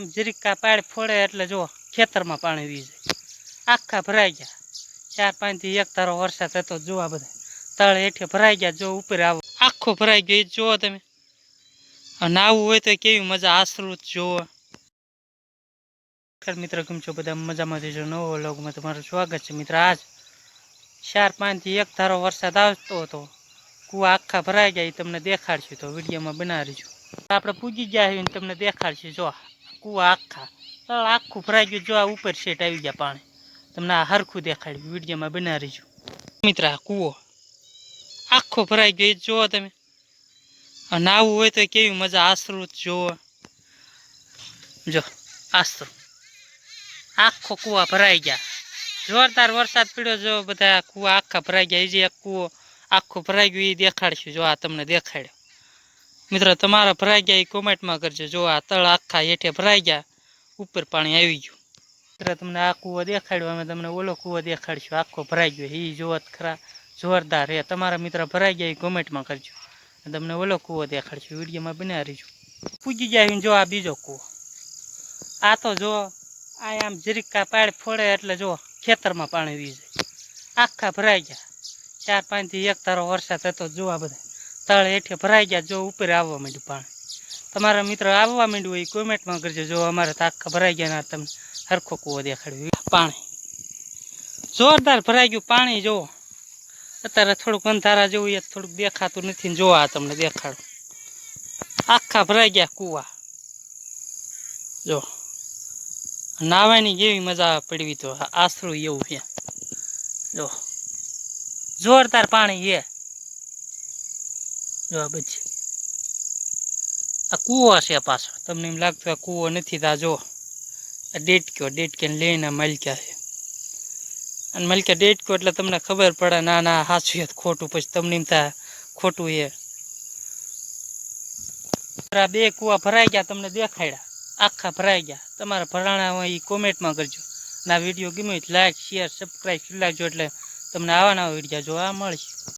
આમ જરીકા પાડ ફોડે એટલે જો ખેતરમાં પાણી વી જાય. આખા ભરાઈ ગયા. ચાર પાંચથી એક તારો વરસાદ હતો જોવા બધા. તળ હેઠે ભરાઈ ગયા, જો ઉપર આવો. આખો ભરાઈ ગયો, એ જુઓ તમે. નાવું હોય તો કેવી મજા, આશ્રુત ખર મિત્ર, કેમ છો બધા? મજામાં છો નવો લોગમાં તમારું સ્વાગત છે. મિત્ર, આજ ચાર પાંચથી એક ધારો વરસાદ આવતો હતો. કુવા આખા ભરાઈ ગયા, એ તમને દેખાડશું. તો વિડીયોમાં બનાવીશું આપણે પૂજી ગયા છીએ તમને દેખાડશું. જો કુવા આખા આખું ભરાઈ ગયું. જો આ ઉપર સેટ આવી ગયા પાણી. તમને આ હરખું દેખાડ્યું. વિડીયોમાં બનાવીશું મિત્ર, આ કૂવો. આખો ભરાઈ ગયો. એ જુઓ તમે. અને આવું હોય તો કેવી મજા. આશ્રુત જુઓ જો આશરું આખો કૂવા ભરાઈ ગયા. જોરદાર વરસાદ પડ્યો. જો બધા કૂવા આખા ભરાઈ ગયા. એ જે કૂવો આખો ભરાઈ ગયો, એ દેખાડશું. જો આ તમને દેખાડ્યો. મિત્રો, તમારા ભરાઈ ગયા એ કોમેન્ટમાં કરજો. જો આ તળ આખા હેઠે ભરાઈ ગયા, ઉપર પાણી આવી ગયું. મિત્રો, તમને આ કૂવો દેખાડ્યો, અમે તમને ઓલો કૂવો દેખાડશું. આખો ભરાઈ ગયો. એ જોવત ખરા જોરદાર હે. તમારા મિત્ર ભરાઈ ગયા એ કોમેન્ટમાં કરજો. તમને ઓલો કૂવો દેખાડશું. વિડીયોમાં બનાવી રહીશું પૂજી ગયા જો આ બીજો કૂવો. આ તો જો, આ આમ જરીક પાડ ફોડે એટલે જો ખેતરમાં પાણી વી જાય. આખા ભરાઈ ગયા. ચાર પાંચથી એક તારો વરસાદ હતો. જોવા બધા તળ હેઠે ભરાઈ ગયા, જો ઉપર આવવા માંડ્યું પાણી. તમારા મિત્ર આવવા માંડ્યું હોય કોમેન્ટમાં કરજો, જો અમારે તો આખા ભરાઈ ગયા ના તમને હરખો કૂવો દેખાડ્યું. પાણી. જોરદાર ભરાઈ ગયું પાણી જોવો અત્યારે થોડુંક અંધારા જેવું એ થોડુંક દેખાતું નથી જો આ તમને દેખાડું. આખા ભરાઈ ગયા કૂવા. જો. નાવાની કેવી મજા પડવી તો આશરું એવું છે. જો. જોરદાર પાણી છે. જો બચી આ કૂવો છે પાછો. તમને એમ લાગતું આ કૂવો નથી, તા જો આ ડેટક્યો ડેટકે લઈને મલક્યા છે. અને મલક્યા ડેટક્યો એટલે તમને ખબર પડે ના ના સાચું ખોટું. પછી તમને એમ થાય, ખોટું એ આ બે કૂવા ભરાઈ ગયા, તમને દેખાડ્યા. આખા ભરાઈ ગયા. તમારા ભરાણા હોય એ કોમેન્ટમાં કરજો. ના વીડિયો ગમ્યો લાઈક શેર સબસ્ક્રાઈબ કરી લાગજો એટલે તમને આવા નવા વિડીયા જોવા મળશે.